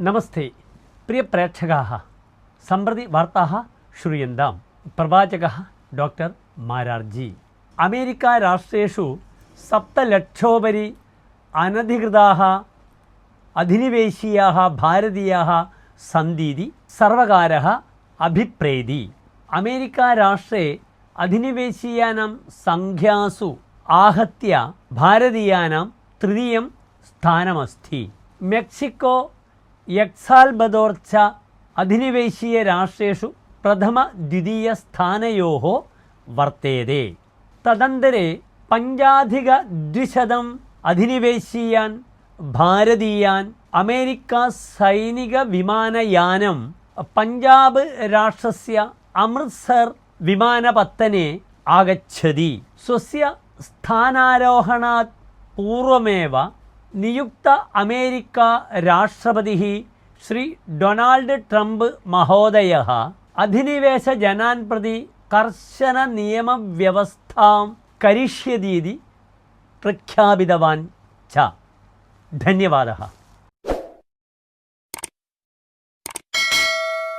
നമസ്തേ. പ്രിയ പ്രേക്ഷകാ സമ്പ്രതി വാർത്താ ശ്രൂയന്താം. പ്രവാചക ഡോക്ടർ മാരാർജി. അമേരിക്ക രാഷ്ട്രേഷു സപ്തലക്ഷോപരി അനധികൃതാ അധിനിവേശീയാ ഭാരതീയാ സന്തീതി സർവകാര അഭിപ്രേതി. അമേരിക്ക രാഷ്ട്രേ അധിനിവേശീയാനാം സംഖ്യാസു ആഹത്യ ഭാരതീയാനാം തൃതീയം സ്ഥാനമസ്തി മെക്സിക്കോ യക്സാൽബദോർച്ച അധിനിവേശീയ രാഷ്ട്രേഷു പ്രഥമ ദ്വിതീയ സ്ഥാനയോ വർത്തേതേ. തദന്തരെ പഞ്ചാധിക ദ്വിശതം അധിനിവേശീയാൻ ഭാരതീയാൻ അമേരിക്ക സൈനിക വിമാനയാനം പഞ്ചാബ് രാഷ്ട്രസ്യ അമൃത്സർ വിമാനപത്തനെ ആഗതി സ്വസ്യ സ്ഥാനാരോഹണാത് പൂർവമേവ നിയുക്ത അമേരിക്ക രാഷ്ട്രപതി ശ്രീ ഡൊണാൾഡ് ട്രംപ് മഹോദയ അധിനിവേശ ജനാൻ പ്രതി കർശന നിയമവ്യവസ്ഥാം കരിഷ്യതീതി പ്രഖ്യാപിതവാൻ ച. ധന്യവാദ.